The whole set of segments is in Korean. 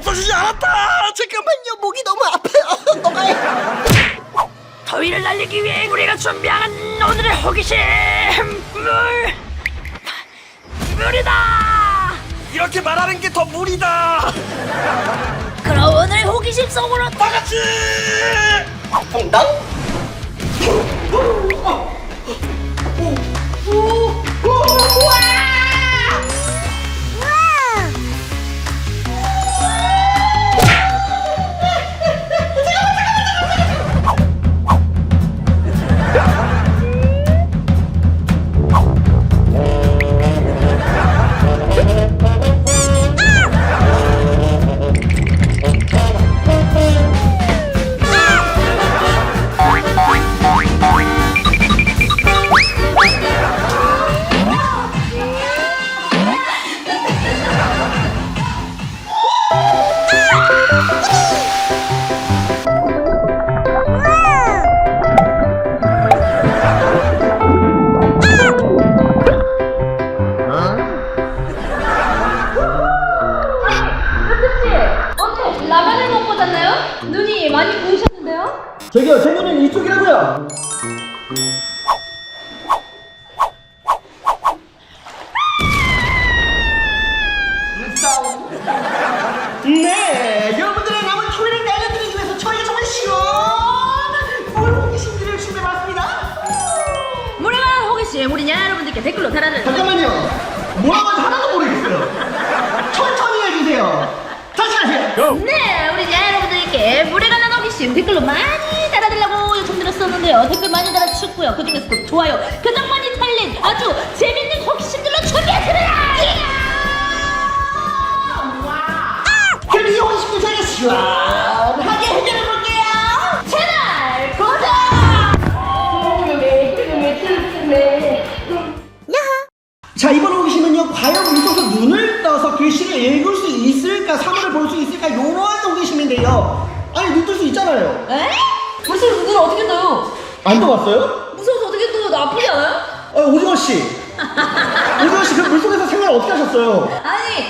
없어지지 않았다. 잠깐만요 목이 너무 아파요 너가 해 더위를 날리기 위해 우리가 준비한 오늘의 호기심 물 물이다. 이렇게 말하는 게 더 무리다. 그럼 오늘의 호기심 속으로 다 같이. 당당 호기심 댓글로 많이 달아달라고 요청드렸었는데요. 댓글 많이 달아주셨고요. 그 중에서도 좋아요, 가장 많이 달린 아주 재밌는 호기심들로 준비했습니다. 그럼 이 호기심을 저희가 시원하게 해결해볼게요 채널 고정! 자 이번 호기심은요 과연 웃어서 눈을 떠서 글씨를 읽을 수 있을까 사물을 볼 수 있을까 이런 호기심인데요 아니 눈 뜰 수 있잖아요 에? 벌써 눈을 어떻게 떠요? 안 떠봤어요? 무서워서 어떻게 떠요? 나 아프지 않아요? 아 오징어 씨 오징어 씨 그 물속에서 생활 어떻게 하셨어요? 아니,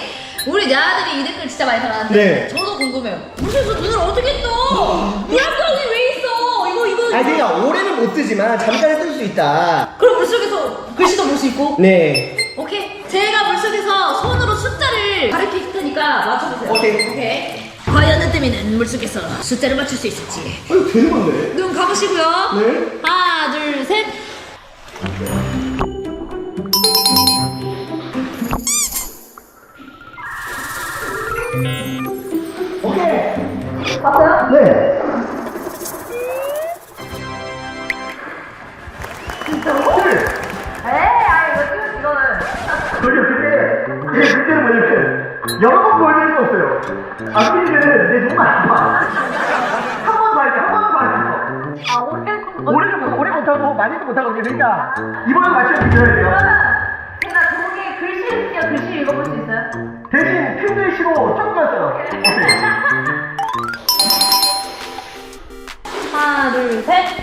우리 야들이 이 댓글 진짜 많이 달았는데 네. 저도 궁금해요. 물에서 눈을 어떻게 떠? 물압강이 왜 있어? 이거 이거. 아니 내가 오래는 못 뜨지만 잠깐 뜰 수 있다 그럼 물속에서 글씨도 볼 수 있고? 네 오케이. 제가 물속에서 손으로 숫자를 가르칠 테니까 맞춰보세요. 오케이. 오케이. 과연 으뜸이는 물속에서 숫자를 맞출 수 있을지. 아니 되는 건데 눈 감으시고요. 네 하나, 둘, 셋. 오케이 봤어요? 네 에이, 아 이거 찍 이거는. 저기 그게 제 문제는 뭐냐면 여러 번 보여드릴 수 없어요 아 그러면은 내 눈이 아파 한번더 할게 한번더 할게 아. 오래 오래 못하고 많이도 못하거든요 그러니까 이번에 맞춰 주셔야 돼요 제가 종이에 글씨를 쓰여 글씨 읽어볼 수 있어요? 대신 큰 글씨로 조금만 써요 오케이 하나, 둘, 셋.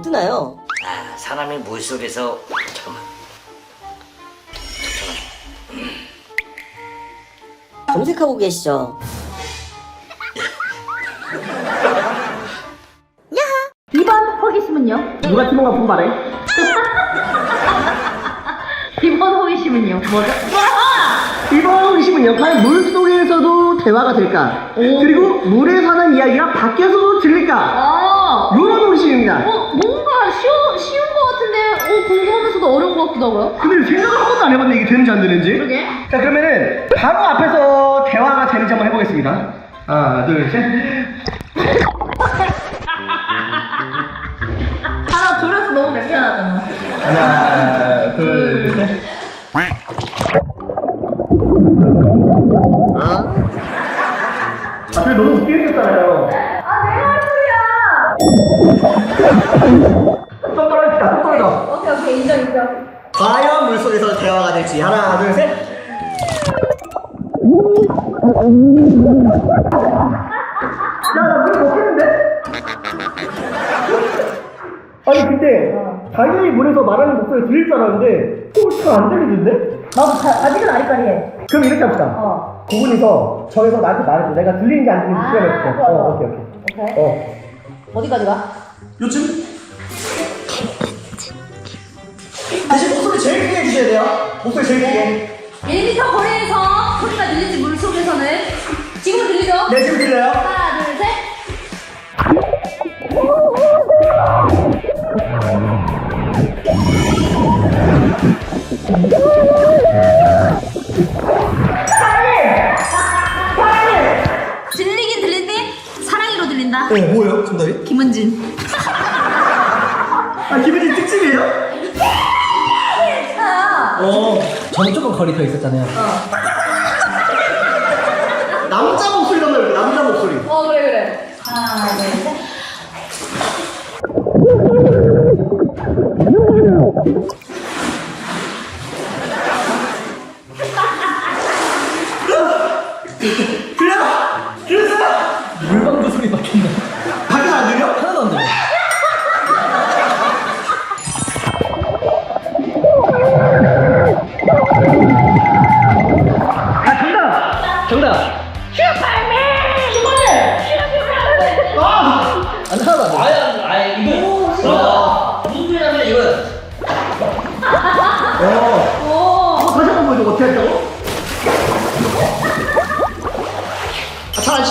못 뜨나요? 아, 사람이 물 속에서 잠깐만. 검색하고 계시죠? 이번 호기심은요? 누가 같은 말해? 이번 호기심은요? 뭐죠? 이번 호기심은요 과연 물 속에서도 대화가 될까? 그리고 물에 사는 이야기가 밖에서도 들릴까? 아, 이런 호기심입니다 어, 뭔 어려운 것 같기도 하고요. 근데 생각을 한 번도 안 해봤네 이게 되는지 안 되는지 그러게. 자 그러면은 바로 앞에서 대화가 되는지 한번 해보겠습니다 하나 둘 셋 하나 졸여서 너무 맵게 나잖아. 하나 둘 셋 아, 그래 너무 웃기게 생겼잖아요. 아할 소리야. 인정 인정. 과연 물속에서 대화가 될지 하나, 둘, 셋. 야, 나물 먹겠는데? 아니 근데 당연히 물에서 말하는 목소리 들릴 줄 알았는데 어, 잘안 들리는데? 나도 자, 아직은 아리까리해. 그럼 이렇게 합시다. 어. 두 분이서 저기서 나한테 말해줘. 내가 들리는지 안 들리는지 아, 시간을 줄게. 좋아, 어. 오케이, 오케이. 오케이. 어. 어디까지 가? 요즘? 대신 목소리 제일 크게 해주셔야 돼요. 목소리 제일 크게. 1m 거리에서 소리가 들리지 물 속에서는 지금 들리죠? 네, 지금 들려요? 하나 둘 셋. 들리긴 들린데 사랑이로 들린다. 어, 뭐예요, 정답이? 김은진. 아, 기분이 저는 조금 거리 더 있었잖아요. 남자 목소리 나면 남자 목소리. 어 그래 그래. 하나, 둘, 셋.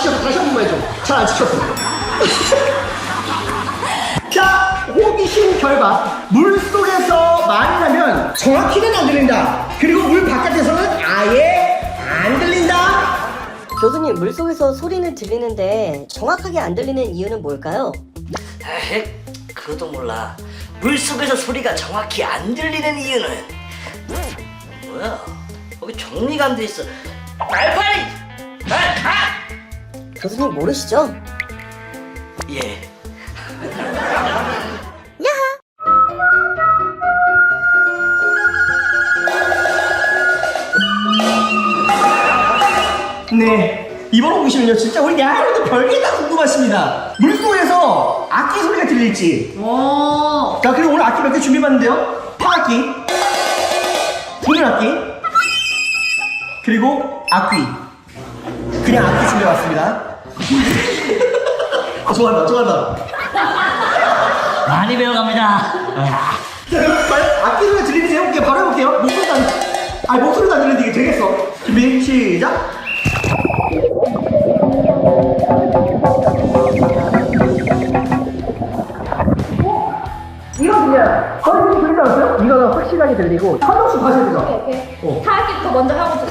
아, 잘안 시켰어. 다시 한 번만 해줘. 잘안 시켰어. 자, 호기심 결과. 물 속에서 많이 나면 정확히는 안 들린다. 그리고 물 바깥에서는 아예 안 들린다. 교수님, 물속에서 소리는 들리는데 정확하게 안 들리는 이유는 뭘까요? 에헤, 그것도 몰라. 물 속에서 소리가 정확히 안 들리는 이유는 뭐야? 거기 정리가 안 돼 있어. 빨리빨리! 아, 가! 교수님 모르시죠? 예. 네. 이번 호기심은요, 진짜 우리 야구도 별게 다 궁금하십니다. 물속에서 악기 소리가 들릴지. 오. 자, 그리고 오늘 악기 몇 개 준비해봤는데요. 파악기, 분열악기, 그리고 악기. 그냥 악기 준비해봤습니다. 어, 좋아한다, 좋아한다. 많이 배워갑니다. 자, 그럼 과연 악기 소리가 들리는지 해볼게요. 바로 해볼게요. 목소리도 안, 아, 목소리도 안 들리는데 이게 되겠어. 준비, 시작. 이거 들려요. 어, 이거 들리지 않았어요? 이거는 확실하게 들리고. 한 번씩 다시 해보자. 오케이 어. 오케이. 타악기부터 먼저 하고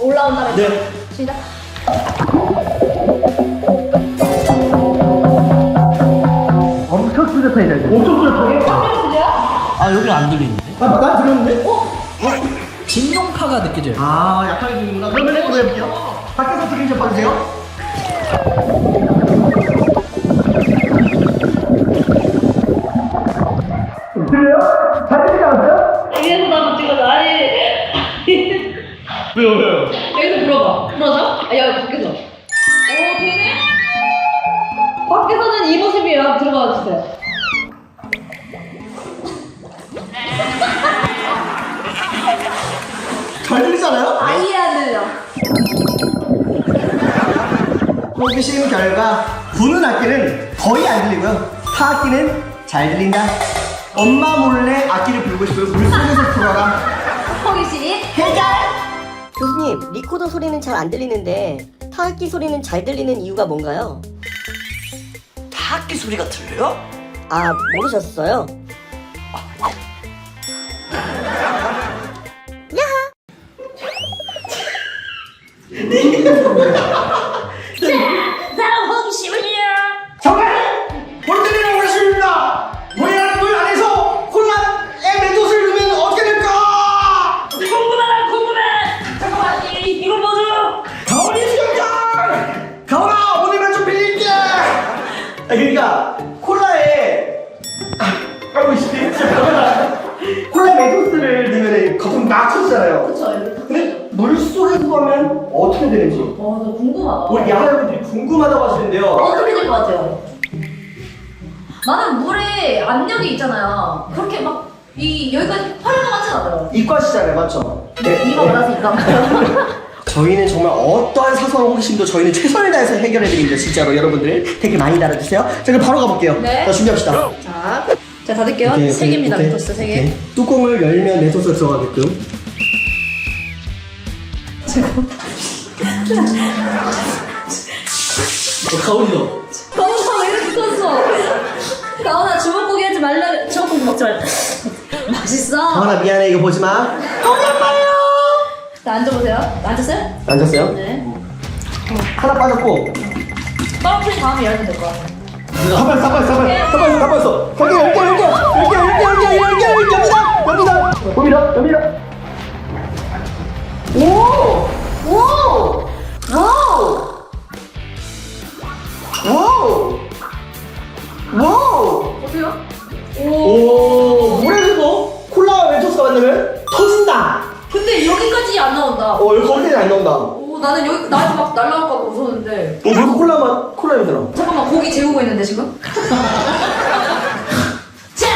올라온 다음에 네. 시작. 엄청 뚜렷하게 잘 들려. 엄청 뚜렷하게? 들려요? 아 여기 안 들리는데? 아, 난 들렸는데? 어? 진동파가 느껴져요. 아, 약하게 들리는구나. 그러면 해보해볼게요 밖에서 들리는 좀 봐주세요. 들려요? 잘 들리지 않았어요? 위에서 나도 찍어줘. 아니. 잘 들린다. 엄마 몰래 악기를 불고 싶어요. 물속에서 풀어라. 호기심. 해결! 교수님, 리코더 소리는 잘 안 들리는데 타악기 소리는 잘 들리는 이유가 뭔가요? 타악기 소리가 들려요? 아, 모르셨어요? 나랑 하시는데요. 어떻게 될것 같아요? 나는 물에 압력이 있잖아요. 그렇게 막 이 여기까지 파란 것 같진 않아요. 이과 시잖아요, 맞죠? 네. 많아서 이가 많아요 저희는 정말 어떠한 사소한 호기심도 저희는 최선을 다해서 해결해 드립니다. 진짜로 여러분들 댓글 많이 달아주세요. 자 그럼 바로 가볼게요. 네. 자 준비합시다. 자, 자 닫을게요. 오케이, 세 오케이, 개입니다. 오케이, 메토스 세 개. 오케이. 뚜껑을 열면 내 소스 들어가게끔. 어, 가오리도. 가오나 왜 이렇게 컸어? 가오나 주먹고기 하지 말라. 주먹고기 먹지 말라. 맛있어. 가만아 미안해 이거 보지 마. 자 앉아보세요. 앉았어요? 앉았어요? 네. 하나 빠졌고. 떨어뜨린 다음에 열면 될것 같아요. 다 빠졌어, 다 빠졌어, 다 빠졌어, 다 빠졌어. 열개, 열개, 열개, 열개, 열개, 열개, 열개, 열개, 엽니다, 엽니다, 엽니다, 엽니다. 오, 오, 와우, 와우! 와우! 어때요? 오, 물에서 콜라와 왼쪽수가 만나면 터진다! 근데 여기까지 안 나온다. 어, 여기 거기까지 안 나온다. 오, 나는 여기 나한테 막 날라올까 봐 무서웠는데. 어, 왜 콜라만, 콜라 힘들어? 잠깐만 고기 재우고 있는데 지금? 자!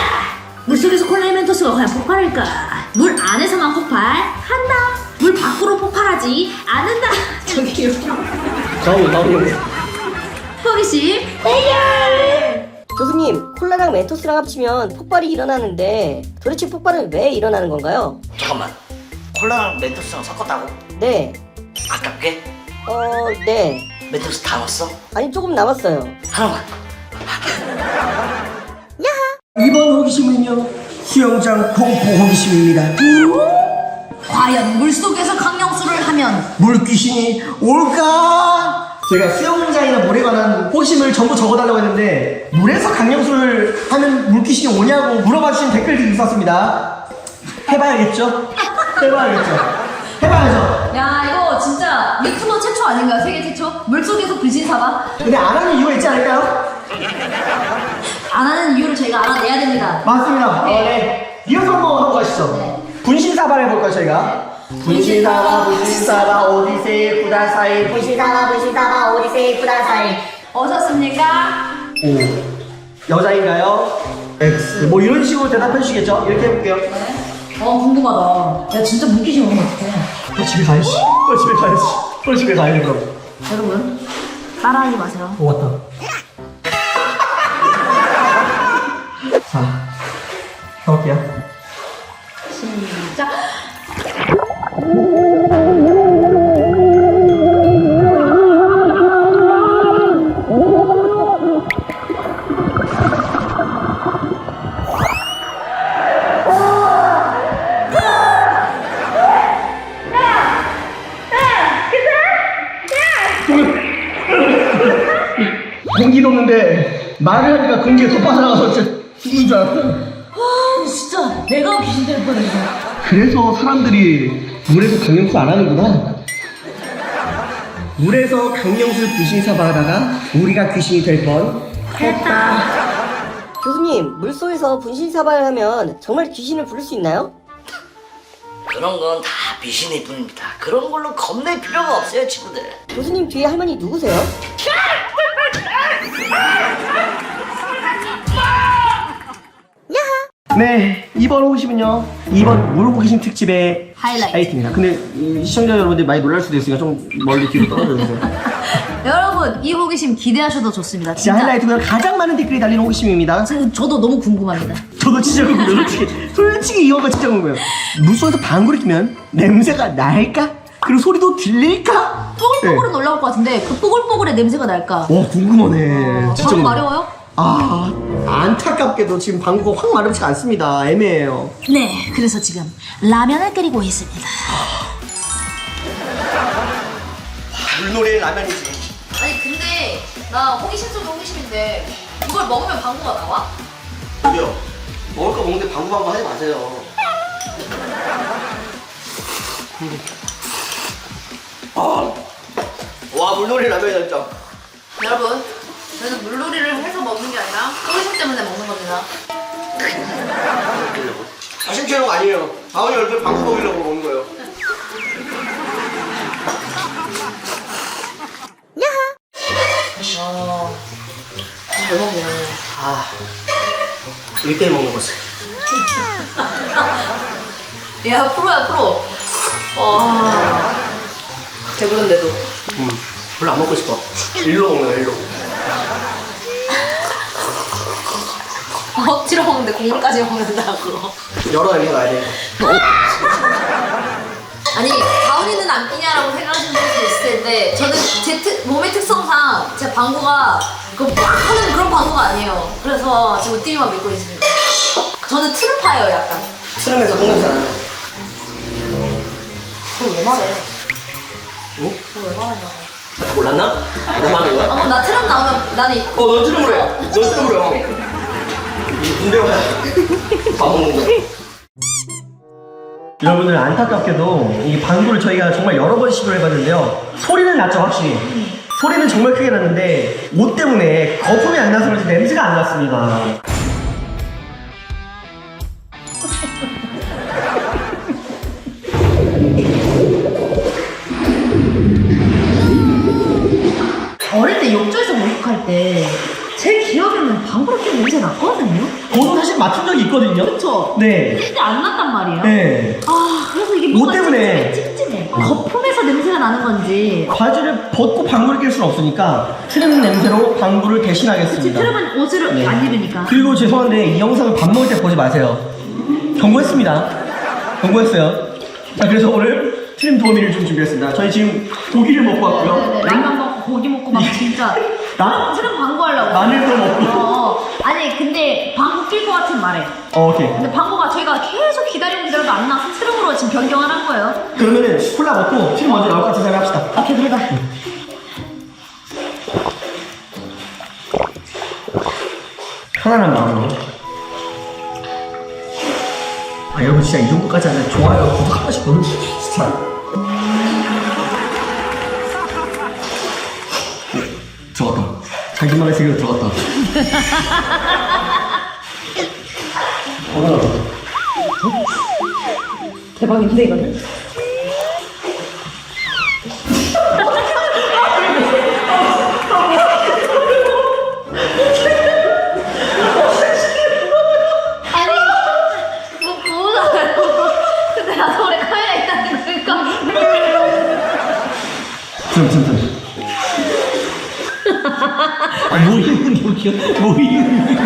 물속에서 콜라 멘토스가 과연 폭발할까? 물 안에서만 폭발한다. 물 밖으로 폭발하지 않는다. 저기 이렇게. 잠깐만, 나오려고. 50 대결! 교수님, 콜라랑 멘토스랑 합치면 폭발이 일어나는데 도대체 폭발은 왜 일어나는 건가요? 잠깐만 콜라랑 멘토스랑 섞었다고? 네, 아깝게? 어, 네. 멘토스 다 왔어? 아니, 조금 남았어요. 하나만 2번 호기심은요 수영장 공포 호기심입니다 과연 물속에서 강령수를 하면 물귀신이 올까 제가 수영장이나 물에 관한 호기심을 전부 적어달라고 했는데 물에서 강령술을 하면 물귀신이 오냐고 물어봐 주신 댓글들이 있었습니다. 해봐야겠죠? 해봐야겠죠? 해봐야죠. 야 이거 진짜 유튜버 최초 아닌가요? 세계 최초? 물속에서 불신 사바? 근데 안 하는 이유가 있지 않을까요? 안 하는 이유를 저희가 알아내야 됩니다. 맞습니다. 어, 네. 이어서 한번 하고 가시죠. 분신 사발 해볼까요, 저희가? 분신사바, 분신사바, 오디세이, 구다사이, 분신사바, 분신사바, 오디세이, 구다사이. 오셨습니까? 오. 여자인가요? X. 뭐 이런 식으로 대답해 주시겠죠? 이렇게 해볼게요. 어 궁금하다. 야 진짜 물귀신 오면 어떡해? 빨리 집에 가야지. 빨리 집에 가야지. 빨리 집에 가야 돼, 그럼. 여러분 따라하지 마세요. 오, 왔다. 자, 가볼게요. 공기도 없는데 말을 하니까 공기에 더 빠져나가서 진짜 죽는 줄 알았어. 아 진짜 내가 귀신 될 뻔했어 그래서 사람들이 물에서 강령수 안 하는구나. 물에서 강령수 귀신 사바하다가 우리가 귀신이 될 뻔. 교수님, 물속에서 분신 사발을 하면 정말 귀신을 부를 수 있나요? 그런 건 다 미신의 뿐입니다. 그런 걸로 겁낼 필요가 없어요, 친구들. 교수님 뒤에 할머니 누구세요? 네, 이번 호기심은요. 이번 물 호기심 특집의 하이라이트. 입니다 근데 이 시청자 여러분들 많이 놀랄 수도 있으니까 좀 멀리 뒤로 떨어져 주세요. 여러분 이 호기심 기대하셔도 좋습니다 진짜 하이라이트는 가장 많은 댓글이 달리는 호기심입니다. 지금 저도 너무 궁금합니다 저도 진짜 궁금해요. 솔직히, 솔직히 이거가 진짜 궁금해요. 물속에서 방구를 끼면 냄새가 날까? 그리고 소리도 들릴까? 뽀글뽀글은 올라올 것 같은데 그 뽀글뽀글의 냄새가 날까 와 궁금하네. 진짜 너무 궁금해. 마려워요? 아 안타깝게도 지금 방구가 확 마렵지가 않습니다. 애매해요. 네 그래서 지금 라면을 끓이고 있습니다 물놀이의 라면이지. 아니 근데 나 호기심 속의 호기심인데 이걸 먹으면 방구가 나와? 저기요. 먹을 거 먹는데 방구 방구 하지 마세요. 아, 와 물놀이 라면이다 진짜. 여러분 저는 물놀이를 해서 먹는 게 아니라 호기심 때문에 먹는 겁니다. 자신 채우는 거 아니에요. 아버님 얼굴 방구 먹이려고 먹는 거예요. 잘 먹네. 아, 1대1 먹는 거지. 야, 프로야, 프로. 와. 배부른데도. 음, 별로 안 먹고 싶어. 일로 먹는 거야, 일로. 억지로 먹는데 국물까지 먹는다고. 여러 냄새 나야 돼. 아니 가은이는 안 끼냐라고 생각하시는 분도 있을 텐데 저는 제 특, 몸의 특성상 제 방구가 그막 하는 그런 방구가 아니에요 그래서 지금 띠리만 믿고 있습니다 저는 트루파예요 약간 트름에서 똥냄새 나요. 그걸 왜 말해 응? 그걸 왜 말하냐고 몰랐나? 나 말한 거야? 아 그럼 나 트럼 나오면 나는 이- 어, 넌 트름으로 해. 넌 트름으로 해. 군대 가야 밥 먹는 거. 여러분들 안타깝게도 이 방구를 저희가 정말 여러 번 시도를 해봤는데요. 소리는 났죠, 확실히. 소리는 정말 크게 났는데 옷 때문에 거품이 안 나서 그런지 냄새가 안 났습니다. 사실 맡은 적이 있거든요. 그쵸? 네. 근데 안 났단 말이에요. 네. 아 그래서 이게 뭐 뭔가 때문에? 찜찜해, 찜찜해. 거품에서 냄새가 나는 건지. 바지를 벗고 방구를 낄 수는 없으니까 트름 냄새로 방구를 그치 대신하겠습니다. 트름은 옷을 네. 안 입으니까. 그리고 죄송한데 이 영상을 밥 먹을 때 보지 마세요. 경고했습니다. 경고했어요. 자 그래서 오늘 트림 도우미를 좀 준비했습니다. 저희 지금 고기를 먹고 왔고요. 네네, 라면 먹고 고기 먹고 막 진짜 나? 트름 방구하려고. 마늘도 먹고. 어, 아니 근데 방구 낄 것 같은 말해. 어, 오케이. 근데 방구가 저희가 계속 기다리고 기다려도 안 나서 트름으로 지금 변경을 한 거예요. 그러면은 콜라 먹고 트림 먼저 나올 것 생각 합시다. 오케이 그래봐. 편안한 마음으로. 아 여러분 진짜 이 정도까지 하면 좋아요 구독 한 번씩 눌러주세요 진짜. 들어갔다. 자기만의 세계로 들어갔다. 어, 대박인데 이거는? 아니 뭐 뭐라고? 근데 나 손에 카메라 있다는 거니까. 틈, 틈, 틈. 아, 뭐 있는 여기야? 뭐 있는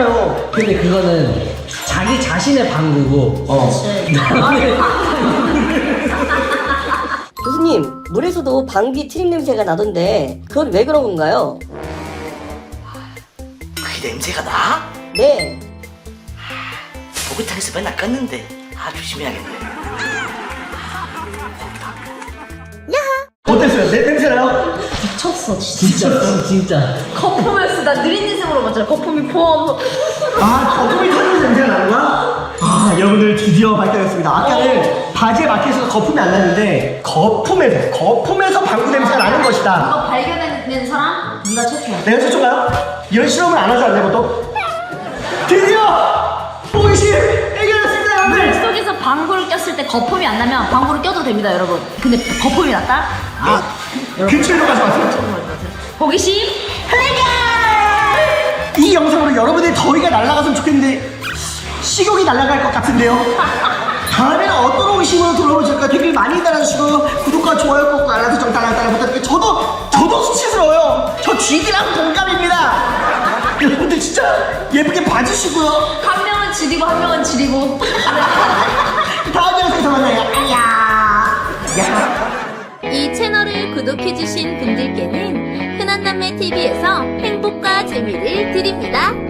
다 껴봤잖아요. 근데 그거는 자기 자신의 방구고. 어. 교수님, 물에서도 방귀 트림 냄새가 나던데 그건 왜 그런 건가요? 그 냄새가 나? 네, 목욕탕에서 맨날 깠는데 아 조심해야겠네 어땠어요? 내 냄새 나요? 미쳤어, 진짜. 진짜 진짜. 거품이었어. 나 느린 인생으로 봤잖아. 거품이 포함. 아, 거품이 터지는 냄새가 나는 거야? 아, 여러분들 드디어 발견했습니다. 아까는 바지에 막혀있어서 거품이 안 났는데, 거품에서, 거품에서 방구 냄새가 나는 것이다. 이거 발견해낸 사람? 네가 최초야. 내가 최초인가요? 이런 실험을 안 하지 않나요, 보통? 드디어! 호기심 해결했습니다, 여러분들! 속에서 방구를 꼈을 때 거품이 안 나면 방구를 껴도 됩니다, 여러분. 근데 거품이 났다? 아, 근처로 가지 마세요. 플레 이 영상으로 여러분의 더위가 날아갔으면 좋겠는데 식욕이 날아갈 것 같은데요. 다음에는 어떤 호기심으로 돌아오실까 댓글 많이 달아주시고 구독과 좋아요 꾹꾹 알람 설정 딸랑딸랑 부탁드리고 저도 저도 수치스러워요. 저 쥐들하고 동갑입니다. 여러분들 진짜 예쁘게 봐주시고요. 한 명은 지리고 한 명은 지리고 다음 영상에서 만나요. 안녕. 야. 이 채널을 구독해주신 분들께는 흔 한남매 TV에서 행복과 재미를 드립니다.